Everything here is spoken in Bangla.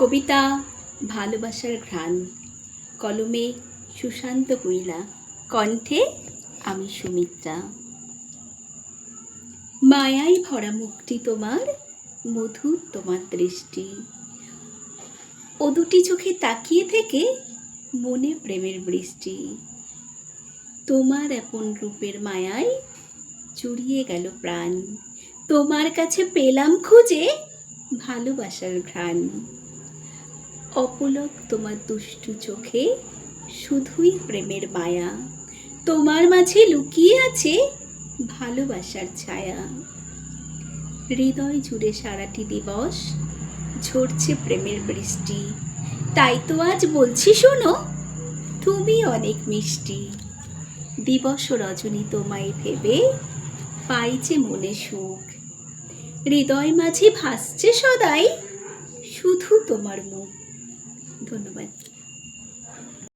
কবিতা ভালোবাসার ঘ্রাণ। কলমে সুশান্ত কুইলা কণ্ঠে আমি সুমিত্রা। মায়াই ভরা মুখটি তোমার, মধুর তোমার দৃষ্টি। ও দুটি চোখে তাকিয়ে থেকে মনে প্রেমের বৃষ্টি। তোমার আপন রূপের মায়ায় জুড়িয়ে গেল প্রাণ। তোমার কাছে পেলাম খুঁজে ভালোবাসার ঘ্রাণ। অপলক তোমার দুষ্টু চোখে, শুধুই প্রেমের মায়া। তোমার মাঝে লুকিয়ে আছে ভালোবাসার ছায়া। হৃদয় জুড়ে সারাটি দিবস ঝরছে প্রেমের বৃষ্টি। তাই তো আজ বলছি, শোনো, তুমি অনেক মিষ্টি। দিবস রজনী তোমায় ভেবে পাইছে মনে সুখ। হৃদয় মাঝে ভাসছে সদাই, শুধু তোমার মুখ। ধন্যবাদ।